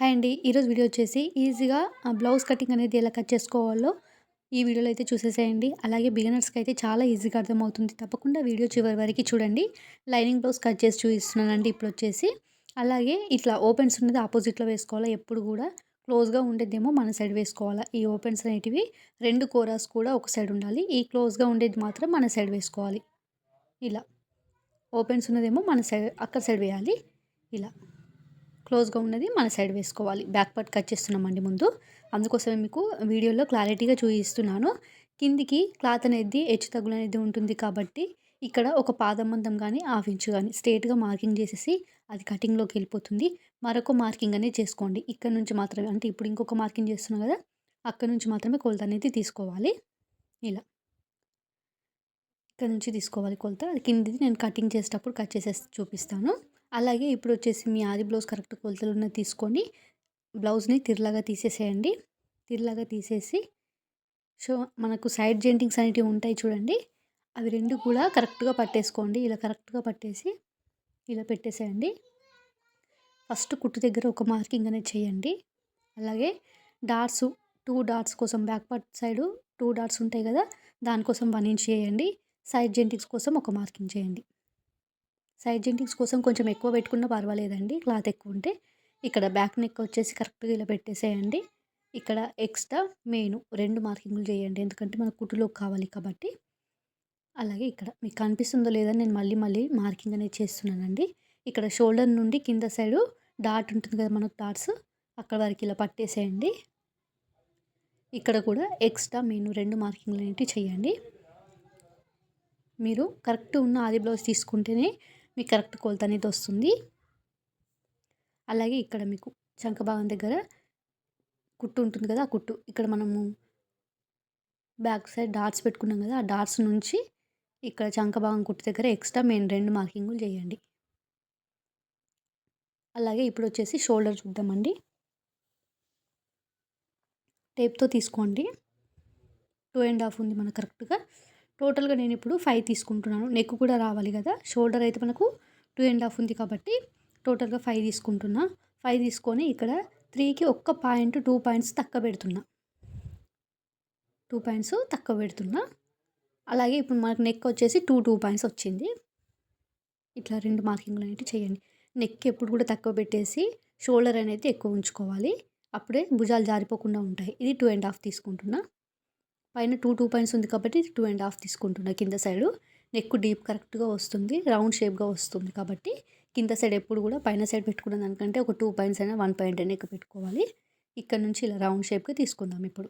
Hi అండి. ఈరోజు video వచ్చేసి ఈజీగా బ్లౌజ్ కటింగ్ అనేది ఎలా కట్ చేసుకోవాలో ఈ వీడియోలో అయితే చూసేసేయండి. అలాగే బిగినర్స్కి అయితే చాలా ఈజీగా అర్థమవుతుంది. తప్పకుండా వీడియో చివరి వరకు చూడండి. లైనింగ్ బ్లౌజ్ కట్ చేసి చూపిస్తున్నానండి ఇప్పుడు వచ్చేసి. అలాగే ఇట్లా ఓపెన్స్ ఉన్నది ఆపోజిట్లో వేసుకోవాలా? ఎప్పుడు కూడా క్లోజ్గా ఉండేదేమో మన సైడ్ వేసుకోవాలా? ఈ ఓపెన్స్ అనేటివి రెండు కోరాస్ కూడా ఒక సైడ్ ఉండాలి. ఈ క్లోజ్గా ఉండేది మాత్రం మన సైడ్ వేసుకోవాలి. ఇలా. ఓపెన్స్ ఉన్నదేమో మన సైడ్ అక్కడ సైడ్ వేయాలి. ఇలా. క్లోజ్గా ఉన్నది మన సైడ్ వేసుకోవాలి. బ్యాక్ పార్ట్ కట్ చేస్తున్నామండి ముందు. అందుకోసమే మీకు వీడియోలో క్లారిటీగా చూపిస్తున్నాను. కిందికి క్లాత్ అనేది హెచ్చు తగులు అనేది ఉంటుంది కాబట్టి ఇక్కడ ఒక పాదం కానీ హాఫ్ ఇంచు కానీ స్ట్రేట్గా మార్కింగ్ చేసేసి అది కటింగ్లోకి వెళ్ళిపోతుంది. మరొక మార్కింగ్ అనేది చేసుకోండి. ఇక్కడ నుంచి మాత్రమే అంటే ఇప్పుడు ఇంకొక మార్కింగ్ చేస్తున్నాం కదా అక్కడ నుంచి మాత్రమే కొలత అనేది తీసుకోవాలి. ఇలా. ఇక్కడ నుంచి తీసుకోవాలి కొలత. అది కిందిది నేను కటింగ్ చేసేటప్పుడు కట్ చేసేసి చూపిస్తాను. అలాగే ఇప్పుడు వచ్చేసి మీ ఆది బ్లౌజ్ కరెక్ట్ కొలతలు ఉన్న తీసుకొని బ్లౌజ్ని తిరలాగా తీసేసేయండి. తిరలాగా తీసేసి సో మనకు సైడ్ జెంటింగ్స్ అనేటివి ఉంటాయి చూడండి. అవి రెండు కూడా కరెక్ట్గా పట్టేసుకోండి. ఇలా కరెక్ట్గా పట్టేసి ఇలా పెట్టేసేయండి. ఫస్ట్ కుట్టు దగ్గర ఒక మార్కింగ్ అనేది చేయండి. అలాగే డాట్స్ టూ డాట్స్ కోసం back part side two dots ఉంటాయి కదా దానికోసం వన్ ఇంచ్ చేయండి. సైడ్ జెంటింగ్స్ కోసం ఒక మార్కింగ్ చేయండి. సైడ్ జెంటింగ్స్ కోసం కొంచెం ఎక్కువ పెట్టుకున్నా పర్వాలేదండి. క్లాత్ ఎక్కువ ఉంటే ఇక్కడ బ్యాక్ నెక్ వచ్చేసి కరెక్ట్గా ఇలా పెట్టేసేయండి. ఇక్కడ ఎక్స్ట్రా మెయిన్ రెండు మార్కింగ్లు చేయండి. ఎందుకంటే మనకు కుట్టులోకి కావాలి కాబట్టి. అలాగే ఇక్కడ మీకు కనిపిస్తుందో లేదో నేను మళ్ళీ మళ్ళీ మార్కింగ్ అనేది చేస్తున్నానండి. ఇక్కడ షోల్డర్ నుండి కింద సైడు డాట్ ఉంటుంది కదా మనకు డాట్స్ అక్కడ వరకు ఇలా పట్టేసేయండి. ఇక్కడ కూడా ఎక్స్ట్రా మెయిన్ రెండు మార్కింగ్లు అనేవి చేయండి. మీరు కరెక్ట్ ఉన్న ఆది బ్లౌజ్ తీసుకుంటేనే మీకు కరెక్ట్ కొలత అనేది వస్తుంది. అలాగే ఇక్కడ మీకు చంక భాగం దగ్గర కుట్టు ఉంటుంది కదా ఆ కుట్టు. ఇక్కడ మనము బ్యాక్ సైడ్ డాట్స్ పెట్టుకున్నాం కదా ఆ డాట్స్ నుంచి ఇక్కడ చంక భాగం కుట్టు దగ్గర ఎక్స్ట్రా మెయిన్ రెండు మార్కింగులు చేయండి. అలాగే ఇప్పుడు వచ్చేసి షోల్డర్ చూద్దామండి. టేప్తో తీసుకోండి. టూ అండ్ హాఫ్ ఉంది మనకు కరెక్ట్గా. టోటల్గా నేను ఇప్పుడు ఫైవ్ తీసుకుంటున్నాను. నెక్ కూడా రావాలి కదా. షోల్డర్ అయితే మనకు టూ అండ్ హాఫ్ ఉంది కాబట్టి టోటల్గా ఫైవ్ తీసుకుంటున్నా. ఫైవ్ తీసుకొని ఇక్కడ త్రీకి ఒక్క పాయింట్ టూ పాయింట్స్ తక్కువ పెడుతున్నా. టూ పాయింట్స్ తక్కువ పెడుతున్నా. అలాగే ఇప్పుడు మనకు నెక్ వచ్చేసి టూ టూ పాయింట్స్ వచ్చింది. ఇట్లా రెండు మార్కింగ్లు అనేవి చేయండి. నెక్ ఎప్పుడు కూడా తక్కువ పెట్టేసి షోల్డర్ అనేది ఎక్కువ ఉంచుకోవాలి. అప్పుడే భుజాలు జారిపోకుండా ఉంటాయి. ఇది టూ అండ్ హాఫ్ తీసుకుంటున్నా. పైన టూ టూ పాయింట్స్ ఉంది కాబట్టి టూ అండ్ హాఫ్ తీసుకుంటున్నా కింద సైడు నెక్ డీప్ కరెక్ట్గా వస్తుంది రౌండ్ షేప్గా వస్తుంది కాబట్టి కింద సైడ్ ఎప్పుడు కూడా పైన సైడ్ పెట్టుకున్న దానికంటే ఒక టూ పాయింట్స్ అయినా వన్ పాయింట్ అయినా ఎక్కువ పెట్టుకోవాలి. ఇక్కడ నుంచి ఇలా రౌండ్ షేప్గా తీసుకుందాం ఇప్పుడు.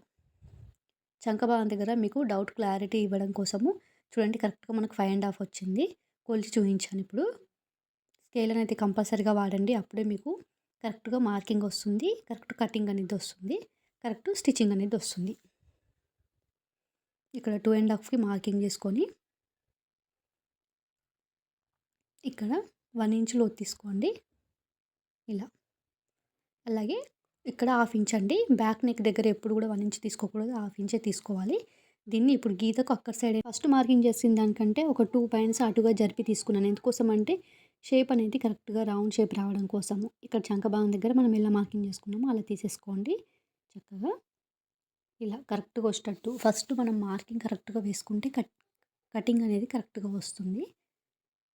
చంకభాగం దగ్గర మీకు డౌట్ క్లారిటీ ఇవ్వడం కోసము చూడండి కరెక్ట్గా మనకు ఫైవ్ అండ్ హాఫ్ వచ్చింది. కొలిచి చూపించాను ఇప్పుడు. స్కేల్ అనేది కంపల్సరీగా వాడండి అప్పుడే మీకు కరెక్ట్గా మార్కింగ్ వస్తుంది కరెక్ట్ కటింగ్ అనేది వస్తుంది కరెక్ట్ స్టిచ్చింగ్ అనేది వస్తుంది. ఇక్కడ టూ అండ్ హాఫ్కి మార్కింగ్ చేసుకొని ఇక్కడ వన్ ఇంచ్ లోతు తీసుకోండి. ఇలా. అలాగే ఇక్కడ హాఫ్ ఇంచ్ అండి. బ్యాక్ నెక్ దగ్గర ఎప్పుడు కూడా వన్ ఇంచ్ తీసుకోకూడదు. హాఫ్ ఇంచే తీసుకోవాలి. దీన్ని ఇప్పుడు గీతకు అక్కడ సైడ్ ఫస్ట్ మార్కింగ్ చేసిన దానికంటే ఒక టూ పాయింట్స్ అటుగా జరిపి తీసుకున్నాను. ఎందుకోసం అంటే షేప్ అనేది కరెక్ట్గా రౌండ్ షేప్ రావడం కోసము. ఇక్కడ చంక భాగం దగ్గర మనం ఎలా మార్కింగ్ చేసుకున్నామో అలా తీసేసుకోండి. చక్కగా ఇలా కరెక్ట్గా వచ్చేటట్టు ఫస్ట్ మనం మార్కింగ్ కరెక్ట్గా వేసుకుంటే కట్ కటింగ్ అనేది కరెక్ట్గా వస్తుంది.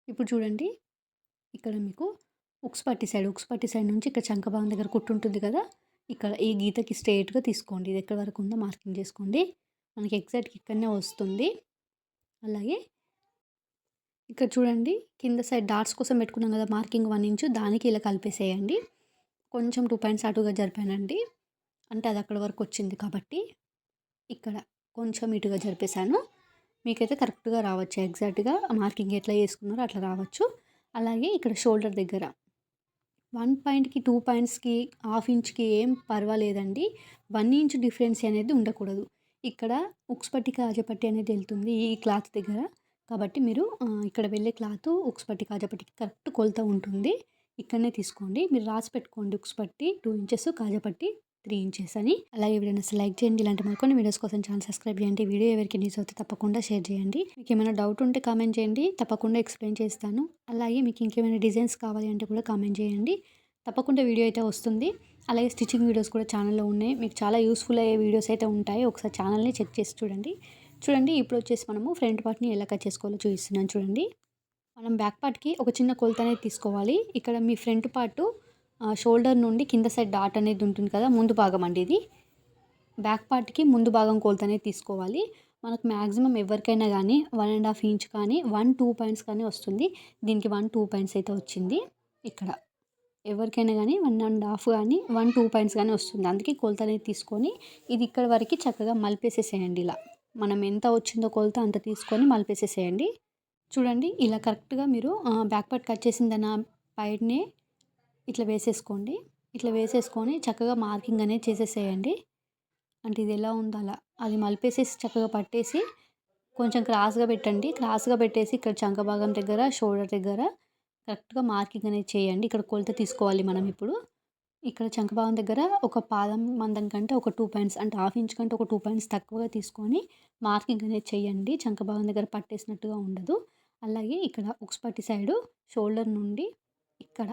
ఇప్పుడు చూడండి ఇక్కడ మీకు ఉక్స్పట్టి సైడ్ ఉక్స్పట్టి సైడ్ నుంచి ఇక్కడ చంకభాగం దగ్గర కుట్టుంటుంది కదా ఇక్కడ ఈ గీతకి స్ట్రేట్గా తీసుకోండి. ఇది ఎక్కడి వరకు ఉందో మార్కింగ్ చేసుకోండి. మనకి ఎగ్జాక్ట్గా ఇక్కడనే వస్తుంది. అలాగే ఇక్కడ చూడండి కింద సైడ్ డాట్స్ కోసం పెట్టుకున్నాం కదా మార్కింగ్ వన్ ఇంచు దానికి ఇలా కలిపేసేయండి. కొంచెం టూ పాయింట్స్ అటుగా జరిపానండి. అంటే అది అక్కడ వరకు వచ్చింది కాబట్టి. ఇక్కడ కొంచెం ఇటుగా జరిపేశాను. మీకైతే కరెక్ట్గా రావచ్చు. ఎగ్జాక్ట్గా మార్కింగ్ ఎట్లా చేసుకున్నారో అట్లా రావచ్చు. అలాగే ఇక్కడ షోల్డర్ దగ్గర వన్ పాయింట్కి టూ పాయింట్స్కి హాఫ్ ఇంచ్కి ఏం పర్వాలేదండి. వన్ ఇంచ్ డిఫరెన్స్ అనేది ఉండకూడదు. ఇక్కడ ఉక్స్ పట్టి కాజపట్టి అనేది వెళ్తుంది ఈ క్లాత్ దగ్గర. కాబట్టి మీరు ఇక్కడ వెళ్ళే క్లాత్ ఉక్స్ పట్టి కాజపట్టికి కరెక్ట్ కొలత ఉంటుంది. ఇక్కడనే తీసుకోండి. మీరు రాసి పెట్టుకోండి ఉక్స్ పట్టి టూ ఇంచెస్ కాజపట్టి త్రీ ఇంచెస్ అని. అలాగే వీడియోని లైక్ చేయండి. ఇలాంటి మరికొన్ని వీడియోస్ కోసం ఛానల్ సబ్స్క్రైబ్ చేయండి. వీడియో ఎవరికి న్యూస్ అవుతే తప్పకుండా షేర్ చేయండి. మీకు ఏమైనా డౌట్ ఉంటే కామెంట్ చేయండి. తప్పకుండా ఎక్స్ప్లెయిన్ చేస్తాను. అలాగే మీకు ఇంకేమైనా డిజైన్స్ కావాలి అంటే కూడా కామెంట్ చేయండి. తప్పకుండా వీడియో అయితే వస్తుంది. అలాగే స్టిచ్చింగ్ వీడియోస్ కూడా ఛానల్లో ఉన్నాయి. మీకు చాలా యూస్ఫుల్ అయ్యే వీడియోస్ అయితే ఉంటాయి. ఒకసారి ఛానల్ని చెక్ చేసి చూడండి. చూడండి ఇప్పుడు వచ్చేసి మనము ఫ్రంట్ పార్ట్ని ఎలా కట్ చేసుకోవాలో చూపిస్తున్నాను చూడండి. మనం బ్యాక్ పార్ట్కి ఒక చిన్న కొలత అనేది తీసుకోవాలి. ఇక్కడ మీ ఫ్రంట్ పార్ట్ షోల్డర్ నుండి కింద సైడ్ డాట్ అనేది ఉంటుంది కదా ముందు భాగం అండి ఇది. బ్యాక్ పార్ట్కి ముందు భాగం కొలత అనేది తీసుకోవాలి. మనకు మ్యాక్సిమం ఎవరికైనా కానీ వన్ అండ్ హాఫ్ ఇంచ్ కానీ వన్ టూ పాయింట్స్ కానీ వస్తుంది. దీనికి వన్ టూ పాయింట్స్ అయితే వచ్చింది ఇక్కడ. ఎవరికైనా కానీ వన్ అండ్ హాఫ్ కానీ వన్ టూ పాయింట్స్ కానీ వస్తుంది. అందుకే కొలత అనేది తీసుకొని ఇది ఇక్కడ వరకు చక్కగా మలిపేసేసేయండి ఇలా. మనం ఎంత వచ్చిందో కొలత అంత తీసుకొని మలిపేసేసేయండి. చూడండి ఇలా కరెక్ట్గా మీరు బ్యాక్ పార్ట్ కట్ చేసిందన్న పైనే ఇట్లా వేసేసుకోండి. ఇట్లా వేసేసుకొని చక్కగా మార్కింగ్ అనేది చేసేసేయండి. అంటే ఇది ఎలా ఉందో అలా. అది మలిపేసేసి చక్కగా పట్టేసి కొంచెం క్రాస్గా పెట్టండి. క్రాస్గా పెట్టేసి ఇక్కడ చంక భాగం దగ్గర షోల్డర్ దగ్గర కరెక్ట్గా మార్కింగ్ అనేది చేయండి. ఇక్కడ కొలత తీసుకోవాలి మనం ఇప్పుడు. ఇక్కడ చంక భాగం దగ్గర ఒక పాదం మందం కంటే ఒక టూ పాయింట్స్ అంటే హాఫ్ ఇంచ్ కంటే ఒక టూ పాయింట్స్ తక్కువగా తీసుకొని మార్కింగ్ అనేది చేయండి. చంక భాగం దగ్గర పట్టేసినట్టుగా ఉండదు. అలాగే ఇక్కడ ఉక్స్ పట్టి సైడు షోల్డర్ నుండి ఇక్కడ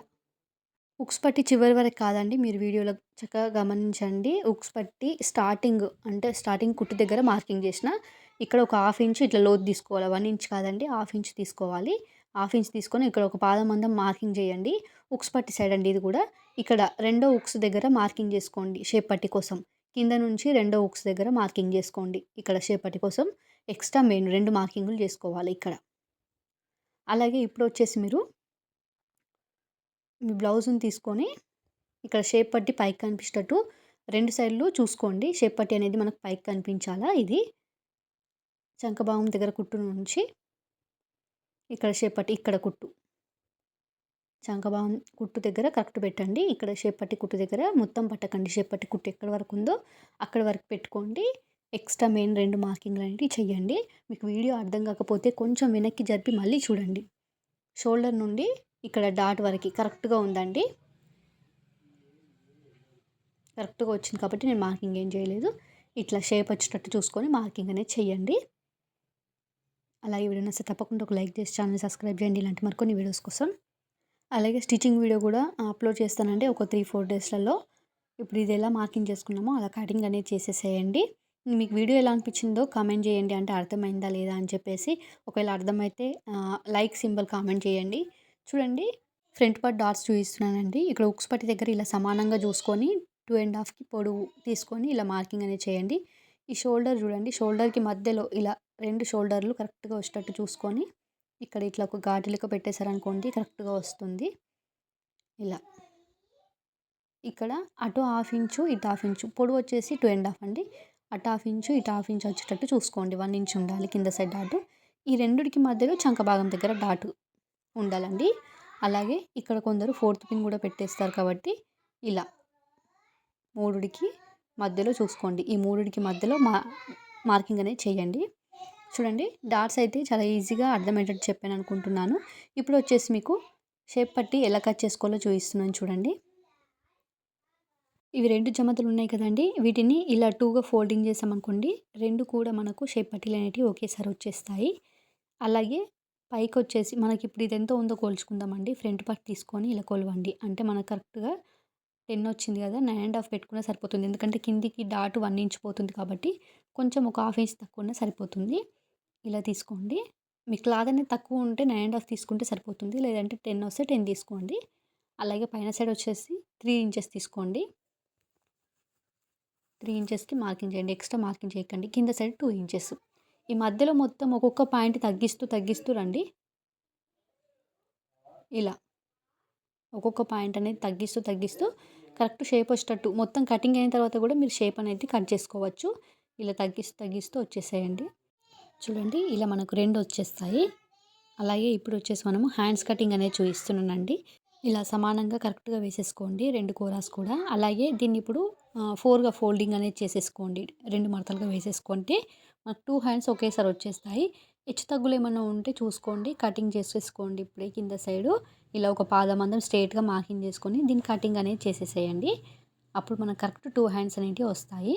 ఉక్స్ పట్టి చివరి వరకు కాదండి. మీరు వీడియోలో చక్కగా గమనించండి. ఉక్స్ పట్టి స్టార్టింగ్ అంటే స్టార్టింగ్ కుట్టు దగ్గర మార్కింగ్ చేసిన ఇక్కడ ఒక హాఫ్ ఇంచ్ ఇట్లా లోతు తీసుకోవాలి. వన్ ఇంచ్ కాదండి. హాఫ్ ఇంచ్ తీసుకోవాలి. హాఫ్ ఇంచ్ తీసుకొని ఇక్కడ ఒక పాదం మందం మార్కింగ్ చేయండి. ఉక్స్ పట్టి సైడ్ అండి ఇది కూడా. ఇక్కడ రెండో ఉక్స్ దగ్గర మార్కింగ్ చేసుకోండి షేప్ పట్టి కోసం. కింద నుంచి రెండో ఉక్స్ దగ్గర మార్కింగ్ చేసుకోండి ఇక్కడ షేప్ పట్టి కోసం. ఎక్స్ట్రా మెయిన్ రెండు మార్కింగులు చేసుకోవాలి ఇక్కడ. అలాగే ఇప్పుడు వచ్చేసి మీరు మీ బ్లౌజ్ని తీసుకొని ఇక్కడ షేప్ పట్టి పైకి కనిపించేటట్టు రెండు సైడ్లు చూసుకోండి. షేప్ పట్టి అనేది మనకు పైకి కనిపించాలా? ఇది చంకభాగం దగ్గర కుట్టు నుంచి ఇక్కడ షేప్ పట్టి ఇక్కడ కుట్టు. చంకబావం కుట్టు దగ్గర కరెక్ట్ పెట్టండి. ఇక్కడ షేప్ పట్టి కుట్టు దగ్గర మొత్తం పట్టకండి. షేప్ పట్టి కుట్టు ఎక్కడ వరకు ఉందో అక్కడ వరకు పెట్టుకోండి. ఎక్స్ట్రా మెయిన్ రెండు మార్కింగ్లు అనేవి చెయ్యండి మీకు వీడియో అర్థం కాకపోతే కొంచెం వెనక్కి జరిపి మళ్ళీ చూడండి. షోల్డర్ నుండి ఇక్కడ డాట్ వరకు కరెక్ట్గా ఉందండి. కరెక్ట్గా వచ్చింది కాబట్టి నేను మార్కింగ్ ఏం చేయలేదు. ఇట్లా షేప్ వచ్చేటట్టు చూసుకొని మార్కింగ్ అనేది చేయండి అలాగే వీడియో నచ్చితే తప్పకుండా ఒక లైక్ చేసి ఛానల్ సబ్స్క్రైబ్ చేయండి. ఇలాంటి మరికొన్ని వీడియోస్ కోసం. అలాగే స్టిచ్చింగ్ వీడియో కూడా అప్లోడ్ చేస్తానండి ఒక త్రీ ఫోర్ డేస్లలో. ఇప్పుడు ఇది ఎలా మార్కింగ్ చేసుకున్నామో అలా కటింగ్ అనేది చేసేసేయండి. మీకు వీడియో ఎలా అనిపించిందో కామెంట్ చేయండి. అంటే అర్థమైందా లేదా అని చెప్పేసి ఒకవేళ అర్థమైతే లైక్ సింబల్ కామెంట్ చేయండి. చూడండి. ఫ్రంట్ పార్ట్ డాట్స్ చూపిస్తున్నానండి. ఇక్కడ ఉక్స్ పట్టి దగ్గర ఇలా సమానంగా చూసుకొని టూ అండ్ హాఫ్కి పొడవు తీసుకొని ఇలా మార్కింగ్ అనేది చేయండి. ఈ షోల్డర్ చూడండి. షోల్డర్కి మధ్యలో ఇలా రెండు షోల్డర్లు కరెక్ట్గా వచ్చేటట్టు చూసుకొని ఇక్కడ ఇట్లా ఒక ఘాటులక పెట్టేశారనుకోండి కరెక్ట్గా వస్తుంది. ఇలా. ఇక్కడ అటు హాఫ్ ఇంచు ఇటు హాఫ్ ఇంచు పొడవు వచ్చేసి టూ అండ్ హాఫ్ అండి. అటు హాఫ్ ఇంచు ఇటు హాఫ్ ఇంచు వచ్చేటట్టు చూసుకోండి. వన్ ఇంచ్ ఉండాలి కింద సైడ్ డాటు. ఈ రెండుకి మధ్యలో చంక భాగం దగ్గర డాటు ఉండాలండి. అలాగే ఇక్కడ కొందరు ఫోర్త్ పిన్ కూడా పెట్టేస్తారు కాబట్టి ఇలా. మూడుడికి మధ్యలో చూసుకోండి. ఈ మూడుడికి మధ్యలో మా మార్కింగ్ అనేది చేయండి. చూడండి డాట్స్ అయితే చాలా ఈజీగా అర్థమయ్యేటట్టు చెప్పాను అనుకుంటున్నాను. ఇప్పుడు వచ్చేసి మీకు షేప్ పట్టి ఎలా కట్ చేసుకోవాలో చూపిస్తున్నాను చూడండి. ఇవి రెండు జమతలు ఉన్నాయి కదండి. వీటిని ఇలా టూగా ఫోల్డింగ్ చేసామనుకోండి రెండు కూడా మనకు షేప్ పట్టీలు అనేటివి ఒకేసారి వచ్చేస్తాయి. అలాగే పైకి వచ్చేసి మనకి ఇప్పుడు ఇది ఎంత ఉందో కోల్చుకుందామండి. ఫ్రంట్ పార్ట్ తీసుకొని ఇలా కొలవండి. అంటే మనకు కరెక్ట్గా టెన్ వచ్చింది కదా నైన్ అండ్ హాఫ్ పెట్టుకున్నా సరిపోతుంది. ఎందుకంటే కిందికి డాట్ వన్ ఇంచ్ పోతుంది కాబట్టి కొంచెం ఒక హాఫ్ ఇంచ్ తక్కువ సరిపోతుంది. ఇలా తీసుకోండి. మీ క్లాత్ అనేది తక్కువ ఉంటే నైన్ అండ్ హాఫ్ తీసుకుంటే సరిపోతుంది. లేదంటే టెన్ వస్తే టెన్ తీసుకోండి. అలాగే పైన సైడ్ వచ్చేసి త్రీ ఇంచెస్ తీసుకోండి. త్రీ ఇంచెస్కి మార్కింగ్ చేయండి. ఎక్స్ట్రా మార్కింగ్ చేయకండి. కింద సైడ్ టూ ఇంచెస్. ఈ మధ్యలో మొత్తం ఒక్కొక్క పాయింట్ తగ్గిస్తూ తగ్గిస్తూ రండి. ఇలా. ఒక్కొక్క పాయింట్ అనేది తగ్గిస్తూ తగ్గిస్తూ కరెక్ట్ షేప్ వచ్చేటట్టు. మొత్తం కటింగ్ అయిన తర్వాత కూడా మీరు షేప్ అనేది కట్ చేసుకోవచ్చు. ఇలా తగ్గిస్తూ తగ్గిస్తూ వచ్చేసేయండి. చూడండి ఇలా మనకు రెండు వచ్చేస్తాయి. అలాగే ఇప్పుడు వచ్చేసి మనము హ్యాండ్స్ కటింగ్ అనేది చూపిస్తున్నానండి. ఇలా సమానంగా కరెక్ట్గా వేసేసుకోండి రెండు కూరాస్ కూడా. అలాగే దీన్ని ఇప్పుడు ఫోర్గా ఫోల్డింగ్ అనేది చేసేసుకోండి. రెండు మడతలుగా వేసేసుకుంటే మనకు టూ హ్యాండ్స్ ఒకేసారి వచ్చేస్తాయి. హెచ్చు తగ్గులు ఏమైనా ఉంటే చూసుకోండి. కటింగ్ చేసేసుకోండి ఇప్పుడే కింద సైడు. ఇలా ఒక పాదం స్ట్రైట్గా మార్కింగ్ చేసుకొని దీన్ని కటింగ్ అనేది చేసేసేయండి. అప్పుడు మనకు కరెక్ట్ టూ హ్యాండ్స్ అనేవి వస్తాయి.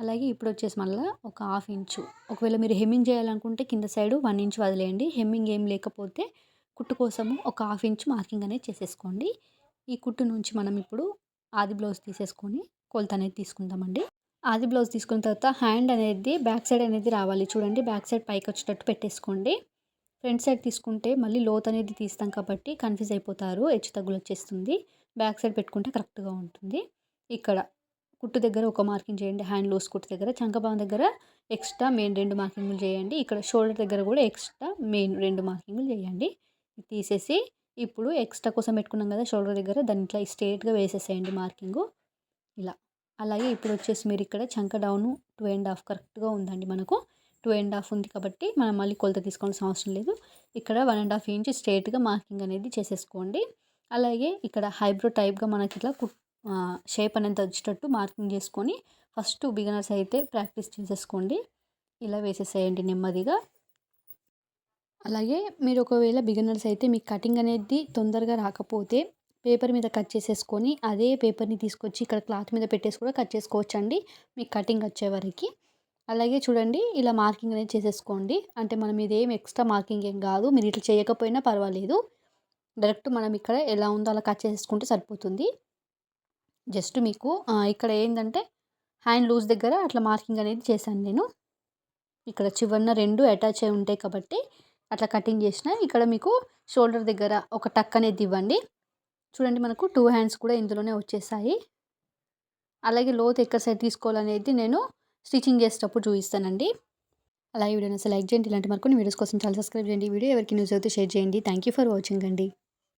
అలాగే ఇప్పుడు వచ్చేసి మళ్ళీ ఒక హాఫ్ ఇంచు. ఒకవేళ మీరు హెమ్మింగ్ చేయాలనుకుంటే కింద సైడు వన్ ఇంచ్ వదిలేయండి. హెమ్మింగ్ ఏం లేకపోతే కుట్టు కోసము ఒక హాఫ్ ఇంచ్ మార్కింగ్ అనేది చేసేసుకోండి. ఈ కుట్టు నుంచి మనం ఇప్పుడు ఆది బ్లౌజ్ తీసేసుకొని కొలత అనేది తీసుకుందామండి. ఆది బ్లౌజ్ తీసుకున్న తర్వాత హ్యాండ్ అనేది బ్యాక్ సైడ్ అనేది రావాలి. చూడండి బ్యాక్ సైడ్ పైకి వచ్చేటట్టు పెట్టేసుకోండి. ఫ్రంట్ సైడ్ తీసుకుంటే మళ్ళీ లోత్ అనేది తీస్తాం కాబట్టి కన్ఫ్యూజ్ అయిపోతారు హెచ్చు తగ్గులు వచ్చేస్తుంది బ్యాక్ సైడ్ పెట్టుకుంటే కరెక్ట్గా ఉంటుంది. ఇక్కడ కుట్టు దగ్గర ఒక మార్కింగ్ చేయండి హ్యాండ్ లూస్ కుట్టు దగ్గర. చంకబాం దగ్గర ఎక్స్ట్రా మెయిన్ రెండు మార్కింగ్లు చేయండి. ఇక్కడ షోల్డర్ దగ్గర కూడా ఎక్స్ట్రా మెయిన్ రెండు మార్కింగ్లు చేయండి. తీసేసి ఇప్పుడు ఎక్స్ట్రా కోసం పెట్టుకున్నాం కదా షోల్డర్ దగ్గర దాని ఇట్లా స్ట్రేట్గా వేసేసేయండి మార్కింగు ఇలా. అలాగే ఇప్పుడు వచ్చేసి మీరు ఇక్కడ చంక డౌన్ టూ అండ్ హాఫ్ కరెక్ట్గా ఉందండి మనకు. టూ అండ్ హాఫ్ ఉంది కాబట్టి మనం మళ్ళీ కొలత తీసుకోవాల్సిన అవసరం లేదు. ఇక్కడ వన్ అండ్ హాఫ్ ఇంచ్ స్ట్రేట్గా మార్కింగ్ అనేది చేసేసుకోండి. అలాగే ఇక్కడ హైబ్రో టైప్గా మనకి ఇట్లా షేప్ అనేది వచ్చేటట్టు మార్కింగ్ చేసుకొని ఫస్ట్ బిగినర్స్ అయితే ప్రాక్టీస్ చేసేసుకోండి. ఇలా వేసేసేయండి నెమ్మదిగా. అలాగే మీరు ఒకవేళ బిగినర్స్ అయితే మీకు కటింగ్ అనేది తొందరగా రాకపోతే పేపర్ మీద కట్ చేసేసుకొని అదే పేపర్ని తీసుకొచ్చి ఇక్కడ క్లాత్ మీద పెట్టేసి కూడా కట్ చేసుకోవచ్చు అండి మీకు కటింగ్ వచ్చే వరకు. అలాగే చూడండి ఇలా మార్కింగ్ అనేది చేసేసుకోండి. అంటే మనం ఇదేం ఎక్స్ట్రా మార్కింగ్ ఏం కాదు మీరు ఇట్లా చేయకపోయినా పర్వాలేదు. డైరెక్ట్ మనం ఇక్కడ ఎలా ఉందో అలా కట్ చేసేసుకుంటే సరిపోతుంది. జస్ట్ మీకు ఇక్కడ ఏంటంటే హ్యాండ్ లూజ్ దగ్గర అట్లా మార్కింగ్ అనేది చేశాను నేను. ఇక్కడ చివరిన రెండు అటాచ్ అయి ఉంటాయి కాబట్టి అట్లా కటింగ్ చేసిన ఇక్కడ మీకు షోల్డర్ దగ్గర ఒక టక్ అనేది ఇవ్వండి. చూడండి మనకు టూ హ్యాండ్స్ కూడా ఇందులోనే వచ్చేసాయి. అలాగే లోత్ ఎక్కడ సైడ్ తీసుకోవాలనేది నేను స్టిచ్చింగ్ చేసేటప్పుడు చూపిస్తానండి. అలాగే వీడియోని సెలెక్ట్ చేయండి. ఇలాంటి మరికొన్ని వీడియోస్ కోసం చాలా సబ్స్క్రైబ్ చేయండి. వీడియో ఎవరికి న్యూస్ అయితే షేర్ చేయండి. థ్యాంక్ యూ ఫర్ వాచింగ్ అండి.